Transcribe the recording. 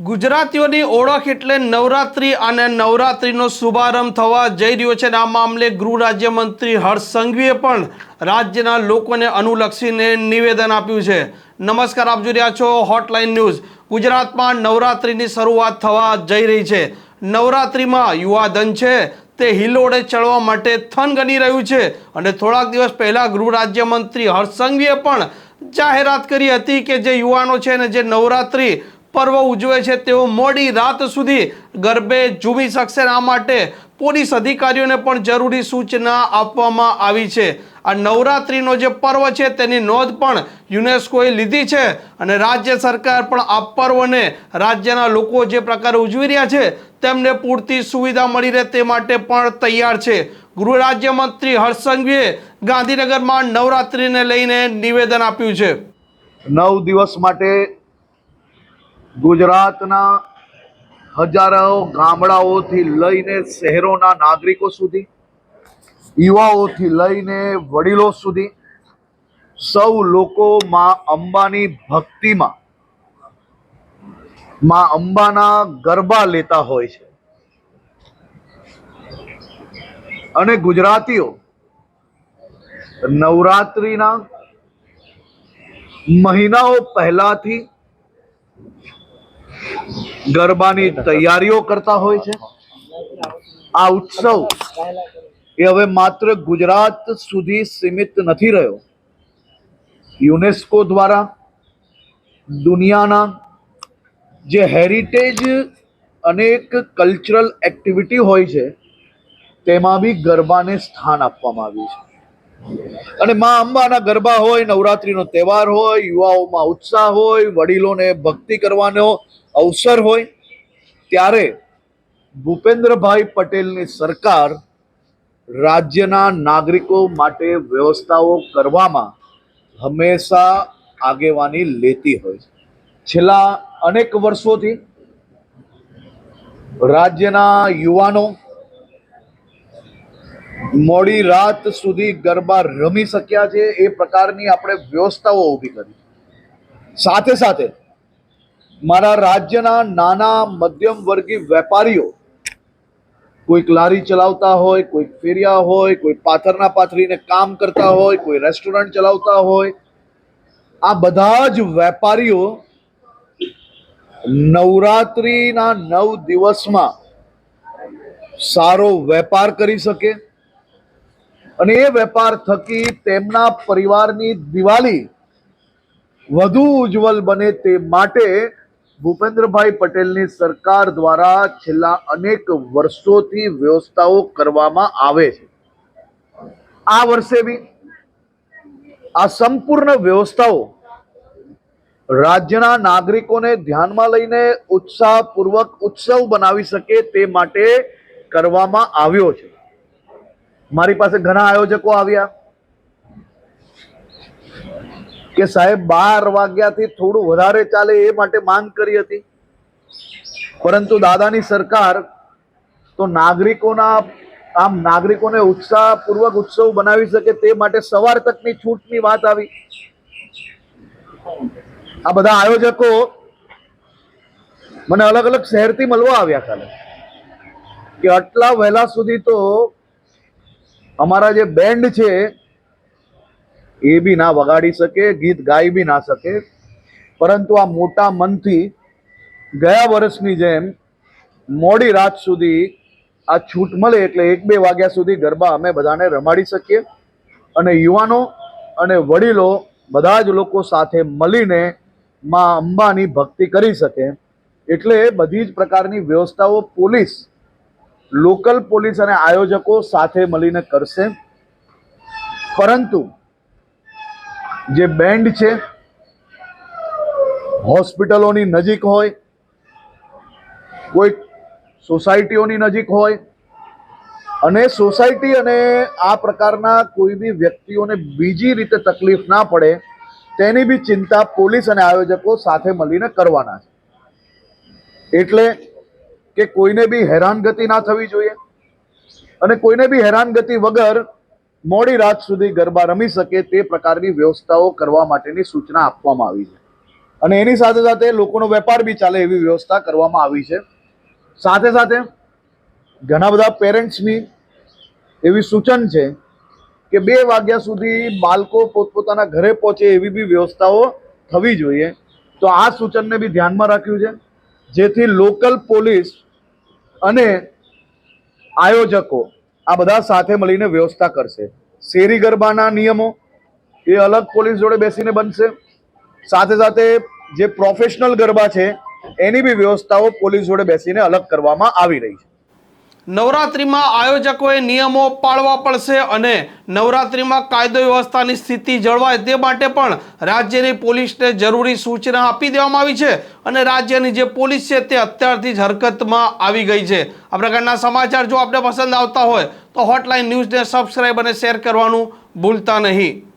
ગુજરાતીઓની ઓળખ એટલે નવરાત્રી અને નવરાત્રીનો શુભારંભ થવા જઈ રહ્યો છે અને આ મામલે ગૃહ રાજ્યમંત્રી હર્ષ સંઘવીએ પણ રાજ્યના લોકોને અનુલક્ષીને નિવેદન આપ્યું છે. નમસ્કાર, આપ જોઈ રહ્યા છો હોટલાઇન ન્યૂઝ ગુજરાતમાં નવરાત્રીની શરૂઆત થવા જઈ રહી છે. નવરાત્રીમાં યુવાધન છે, તે હિલોડે ચડવા માટે થન ગણી રહ્યું છે અને થોડાક દિવસ પહેલાં ગૃહ રાજ્યમંત્રી હર્ષ સંઘવીએ પણ જાહેરાત કરી હતી કે જે યુવાનો છે ને જે નવરાત્રી પર્વ ઉજવે છે તેઓ મોડી રાત સુધી ગરબે ઝૂમી શકશે આ માટે પોલીસ અધિકારીઓને પણ જરૂરી સૂચના આપવામાં આવી છે. આ નવરાત્રિનો જે પર્વ છે તેની નોંધ પણ યુનેસ્કોએ લીધી છે અને રાજ્ય સરકાર પણ આ પર્વને રાજ્યના લોકો જે પ્રકારે ઉજવી રહ્યા છે તેમને પૂરતી સુવિધા મળી રહે તે માટે પણ તૈયાર છે. ગૃહ રાજ્યમંત્રી હર્ષસંઘવીએ ગાંધીનગરમાં નવરાત્રિને લઈને નિવેદન આપ્યું છે. નવ દિવસ માટે ગુજરાતના હજારો ગામડાઓથી લઈને શહેરોના નાગરિકો સુધી, યુવાઓથી લઈને વડીલો સુધી, સૌ લોકો માં અંબાની ભક્તિમાં, માં અંબાના ગરબા લેતા હોય છે. અને ગુજરાતીઓ, નવરાત્રિના મહિનાઓ પહેલાથી ગરબાની તૈયારીઓ કરતા હોય છે. આ ઉત્સવ એ હવે માત્ર ગુજરાત સુધી સીમિત નથી રહ્યો. યુનેસ્કો દ્વારા, દુનિયાના જે હેરિટેજ અનેક કલ્ચરલ એક્ટિવિટી હોય છે, તેમાં બી ગરબાને સ્થાન આપવામાં આવ્યું છે. અને મા અંબાના ગરબા હોય, નવરાત્રીનો તહેવાર હોય, યુવાઓમાં ઉત્સાહ હોય, વડીલોને ભક્તિ કરવાનો અવસર હોય ત્યારે ભૂપેન્દ્રભાઈ પટેલની સરકાર રાજ્યના નાગરિકો માટે વ્યવસ્થાઓ કરવામાં હંમેશા આગેવાની લેતી હોય છે. છેલ્લા અનેક વર્ષોથી રાજ્યના યુવાનો મોડી રાત સુધી ગરબા રમી શક્યા છે. એ પ્રકારની આપણે વ્યવસ્થાઓ ઊભી કરી. સાથે સાથે મારા રાજ્યના નાના મધ્યમ વર્ગી વેપારીઓ કોઈક લારી ચલાવતા હોય, કોઈક ફેરિયા હોય, કોઈ પાથરના પાથરીને કામ કરતા હોય, કોઈ રેસ્ટોરન્ટ ચલાવતા હોય, આ બધા જ વેપારીઓ નવરાત્રિના નવ દિવસમાં સારો વેપાર કરી શકે અને એ વેપાર થકી તેમના પરિવારની દિવાળી વધુ ઉજ્જવલ બને તે માટે ભૂપેન્દ્રભાઈ પટેલની સરકાર દ્વારા છેલ્લા અનેક વર્ષોથી વ્યવસ્થાઓ કરવામાં આવે છે. આ વર્ષે બી આ સંપૂર્ણ વ્યવસ્થાઓ રાજ્યના નાગરિકોને ધ્યાનમાં લઈને ઉત્સાહપૂર્વક ઉત્સવ બનાવી શકે તે માટે કરવામાં આવ્યો છે. મારી પાસે ઘણા આયોજકો આવ્યા. કે સાહેબ બાર વાગ્યાથી થોડું વધારે ચાલે એ માટે માંગ કરી હતી. પરંતુ દાદાની સરકાર તો નાગરિકોના આમ નાગરિકોને ઉત્સાહપૂર્વક ઉત્સવ બનાવી શકે તે માટે સવાર તકની છૂટની વાત આવી. આ બધા આયોજકો મને અલગ અલગ શહેરથી મળવા આવ્યા કાલે. કે આટલા વહેલા સુધી તો અમારા જે બેન્ડ છે એ બી ના વગાડી શકે, ગીત ગાઈ બી ના શકે. પરંતુ આ મોટા મનથી ગયા વર્ષની જેમ મોડી રાત સુધી આ છૂટ મળે એટલે એક બે વાગ્યા સુધી ગરબા અમે બધાને રમાડી શકીએ. અને યુવાનો અને વડીલો બધા જ લોકો સાથે મળીને માં અંબાની ભક્તિ કરી શકે. એટલે બધી જ પ્રકારની વ્યવસ્થાઓ પોલીસ, લોકલ પોલીસ અને આયોજકો સાથે મળીને કરશે. પરંતુ જે બેન્ડ છે હોસ્પિટલોની નજીક હોય, કોઈ સોસાયટીઓની નજીક હોય, અને સોસાયટી અને આ પ્રકારના કોઈ બી વ્યક્તિઓને બીજી રીતે તકલીફ ના પડે, તેની બી ચિંતા પોલીસ અને આયોજકો સાથે મળીને કરવાના છે. એટલે કે કોઈને બી હેરાનગતિ ના થવી જોઈએ, અને કોઈને બી હેરાનગતિ વગર મોડી રાત સુધી ગરબા રમી શકે તે પ્રકારની વ્યવસ્થાઓ કરવા માટેની સૂચના આપવામાં આવી છે. અને એની સાથે સાથે લોકોનો વેપાર બી ચાલે એવી વ્યવસ્થા કરવામાં આવી છે. સાથે સાથે ઘણા બધા પેરેન્ટ્સની એવી સૂચન છે કે બે વાગ્યા સુધી બાળકો પોતપોતાના ઘરે પહોંચે એવી બી વ્યવસ્થાઓ થવી જોઈએ. તો આ સૂચનને બી ધ્યાનમાં રાખ્યું છે. જેથી લોકલ પોલીસ અને આયોજકો આ બધા સાથે મળીને વ્યવસ્થા કરશે. શેરી ગરબાના નિયમો એ અલગ પોલીસ જોડે બેસીને બનશે. સાથે સાથે જે પ્રોફેશનલ ગરબા છે, એની બી વ્યવસ્થાઓ પોલીસ જોડે બેસીને અલગ કરવામાં આવી રહી છે. નવરાત્રિમાં આયોજકોએ નિયમો પાળવા પડશે અને નવરાત્રિમાં કાયદો વ્યવસ્થાની સ્થિતિ જળવાય તે માટે પણ રાજ્યની પોલીસને જરૂરી સૂચના આપી દેવામાં આવી છે અને રાજ્યની જે પોલીસ છે તે અત્યારથી જ હરકતમાં આવી ગઈ છે. આ પ્રકારના સમાચાર જો આપને પસંદ આવતા હોય તો હોટલાઇન ન્યૂઝને સબસ્ક્રાઈબ અને શેર કરવાનું ભૂલતા નહીં.